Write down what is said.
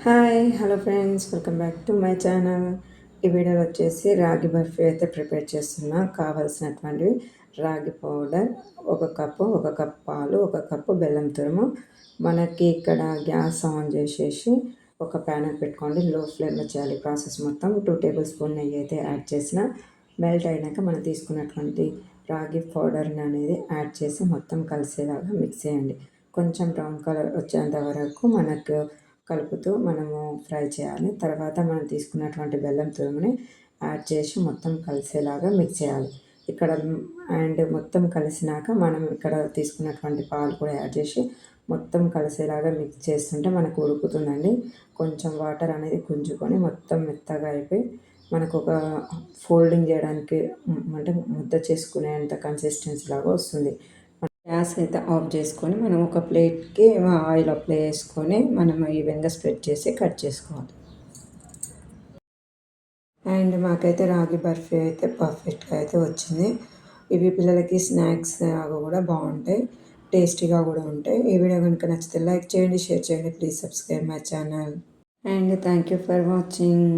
Hi hello friends welcome back to my channel. ఈ వీడియోలో వచ్చేసి రాగి బర్ఫీ అయితే ప్రిపేర్ చేస్తున్నా. కావాల్సినటువంటి రాగి పౌడర్ ఒక కప్పు ఒక కప్ పాలు ఒక కప్పు బెల్లం తురుము. మనకి ఇక్కడ గ్యాస్ ఆన్ చేసేసి ఒక ప్యానర్ పెట్టుకోండి. లో ఫ్లేమ్లో చేయాలి ప్రాసెస్ మొత్తం. టూ టేబుల్ స్పూన్ నెయ్యి అయితే యాడ్ చేసిన మెల్ట్ అయినాక మనం తీసుకున్నటువంటి రాగి పౌడర్ని అనేది యాడ్ చేసి మొత్తం కలిసేలాగా మిక్స్ చేయండి. కొంచెం బ్రౌన్ కలర్ వచ్చేంత వరకు మనకు కలుపుతూ మనము ఫ్రై చేయాలి. తర్వాత మనం తీసుకున్నటువంటి బెల్లం తురుముని యాడ్ చేసి మొత్తం కలిసేలాగా మిక్స్ చేయాలి. ఇక్కడ అండ్ మొత్తం కలిసినాక మనం ఇక్కడ తీసుకున్నటువంటి పాలు కూడా యాడ్ చేసి మొత్తం కలిసేలాగా మిక్స్ చేస్తుంటే మనకు ఉడుకుతుందండి. కొంచెం వాటర్ అనేది గుంజుకొని మొత్తం మెత్తగా అయిపోయి మనకు ఒక ఫోల్డింగ్ చేయడానికి అంటే ముద్ద చేసుకునేంత కన్సిస్టెన్సీ లాగా వస్తుంది. గ్యాస్ అయితే ఆఫ్ చేసుకొని మనం ఒక ప్లేట్కి ఆయిల్ అప్లై చేసుకొని మనం ఈవెన్గా స్ప్రెడ్ చేసి కట్ చేసుకోవాలి. అండ్ మాకైతే రాగి బర్ఫీ అయితే పర్ఫెక్ట్గా అయితే వచ్చింది. ఇవి పిల్లలకి స్నాక్స్ లాగా కూడా బాగుంటాయి. టేస్టీగా కూడా ఉంటాయి. ఈ వీడియో కనుక నచ్చితే లైక్ చేయండి షేర్ చేయండి. Please subscribe my channel. And thank you for watching.